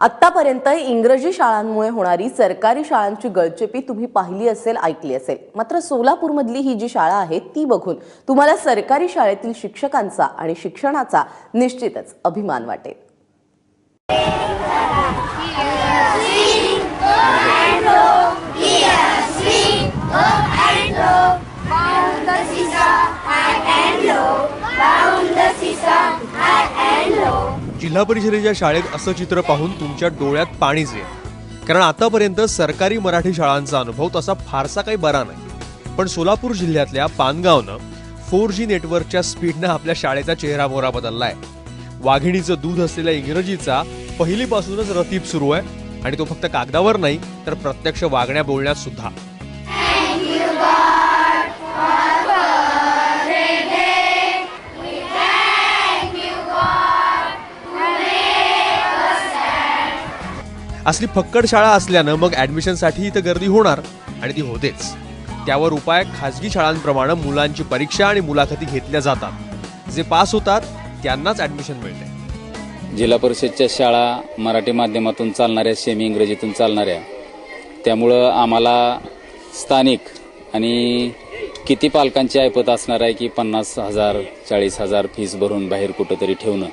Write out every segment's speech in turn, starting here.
आत्तापर्यंत इंग्रजी शाळांमुळे होणारी सरकारी शाळांची गळचेपी तुम्ही पाहिली असेल ऐकली असेल. मात्र सोलापूरमधली ही जी शाळा आहे ती बघून तुम्हाला सरकारी शाळेतील शिक्षकांचा आणि शिक्षणाचा निश्चितच अभिमान वाटेल. जिल्हा परिषदेच्या शाळेत असं चित्र पाहून तुमच्या डोळ्यात पाणीच येईल कारण आतापर्यंत सरकारी मराठी शाळांचा अनुभव तसा फारसा काही बरा नाही. पण सोलापूर जिल्ह्यातल्या पानगावनं फोर जी नेटवर्कच्या स्पीडनं आपल्या शाळेचा चेहरा मोहरा बदललाय. वाघिणीचं दूध असलेल्या इंग्रजीचा पहिलीपासूनच रतीप सुरू आहे आणि तो फक्त कागदावर नाही तर प्रत्यक्ष वागण्या बोलण्यात सुद्धा. असली फक्कड शाळा असल्यानं मग ॲडमिशनसाठी इथं गर्दी होणार आणि ती होतेच. त्यावर उपाय खाजगी शाळांप्रमाणे मुलांची परीक्षा आणि मुलाखती घेतल्या जातात. जे पास होतात त्यांनाच ॲडमिशन मिळते. जिल्हा परिषदच्या शाळा मराठी माध्यमातून चालणाऱ्या सेमी इंग्रजीतून चालणाऱ्या त्यामुळं आम्हाला स्थानिक आणि किती पालकांची ऐपत असणार आहे की पन्नास हजार चाळीस हजार फीस भरून बाहेर कुठंतरी ठेवणं.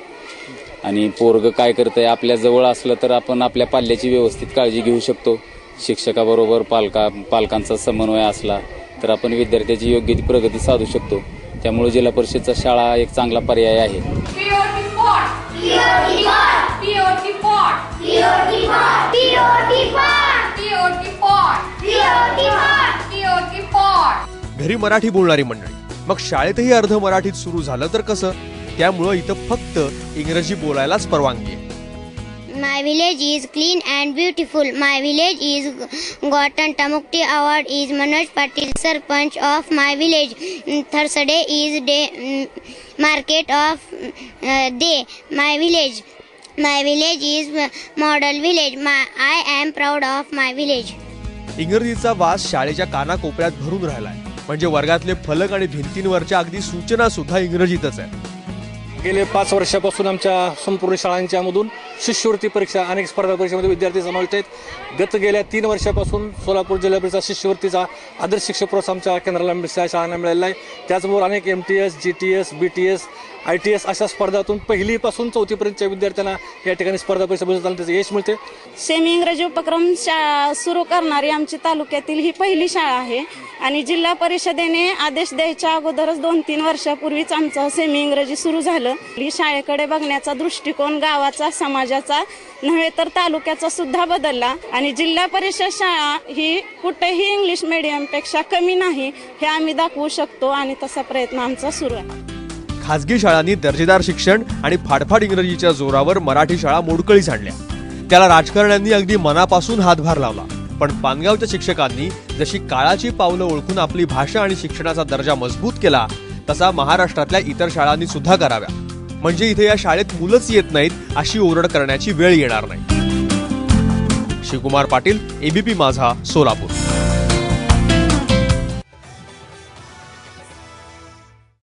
आणि पोरग काय करतंय आपल्या जवळ असलं तर आपण आपल्या पाल्याची व्यवस्थित काळजी घेऊ शकतो. शिक्षकाबरोबर पालका पालकांचा समन्वय असला तर आपण विद्यार्थ्याची योग्य ती प्रगती साधू शकतो. त्यामुळे जिल्हा परिषदचा शाळा एक चांगला पर्याय आहे. घरी मराठी बोलणारी मंडळी मग शाळेतही अर्ध मराठीत सुरू झालं तर कसं? त्यामुळे इथं फक्त इंग्रजी बोलायलाच परवानगी my village is clean and beautiful my village is gotten Tantamukti award is Manoj Patil sarpanch of my village Thursday is day market of the my village my village is model village my I am proud of my village इंग्रजीचा वास शाळेच्या कानाकोपऱ्यात भरून राहिला आहे म्हणजे वर्गातले फलक आणि भिंतींवरच्या अगदी सूचना सुद्धा इंग्रजीतच आहे गेले पाच वर्षापासून आमच्या संपूर्ण शाळांच्या मधून. शिष्यवृत्ती परीक्षा अनेक स्पर्धा परीक्षेमध्ये विद्यार्थी समाविष्ट आहेत. गत गेल्या तीन वर्षापासून सोलापूर जिल्हा परिषद शिष्यवृत्तीचा आदर्श शिक्षक प्रोत्साहनच्या आमच्या केंद्राला शाळांना मिळालेला आहे. त्याचबरोबर अनेक M T S G T S B T S I T S अशा स्पर्धातून पहिलीपासून चौथीपर्यंतच्या विद्यार्थ्यांना या ठिकाणी स्पर्धा परीक्षा बजावताना त्याचं यश मिळते. सेमी इंग्रजी उपक्रम शाळा सुरू करणारी आमची तालुक्यातील ही पहिली शाळा आहे आणि जिल्हा परिषदेने आदेश द्यायच्या अगोदरच दोन तीन वर्षापूर्वीच आमचं सेमी इंग्रजी सुरू झालं. ही शाळेकडे बघण्याचा दृष्टिकोन गावाचा समाज समाजाचा नव्हे तर तालुक्याचा सुद्धा बदलला. आणि जिल्हा परिषद शाळा ही कुठेही इंग्लिश मिडियमपेक्षा कमी नाही हे आम्ही दाखवू शकतो आणि तसा प्रयत्न आमचा सुरू आहे. खासगी शाळांनी दर्जेदार शिक्षण आणि फाडफाड इंग्रजीच्या जोरावर मराठी शाळा मोडकळी झाडल्या त्याला राजकारण्यांनी अगदी मनापासून हातभार लावला. पण पानगावच्या शिक्षकांनी जशी काळाची पावलं ओळखून आपली भाषा आणि शिक्षणाचा दर्जा मजबूत केला तसा महाराष्ट्रातल्या इतर शाळांनी सुद्धा कराव्या. म्हणजे इथे या शाळेत मुलंच येत नाहीत अशी ओरड करण्याची वेळ येणार नाही. शिवकुमार पाटील एबीपी माझा सोलापूर.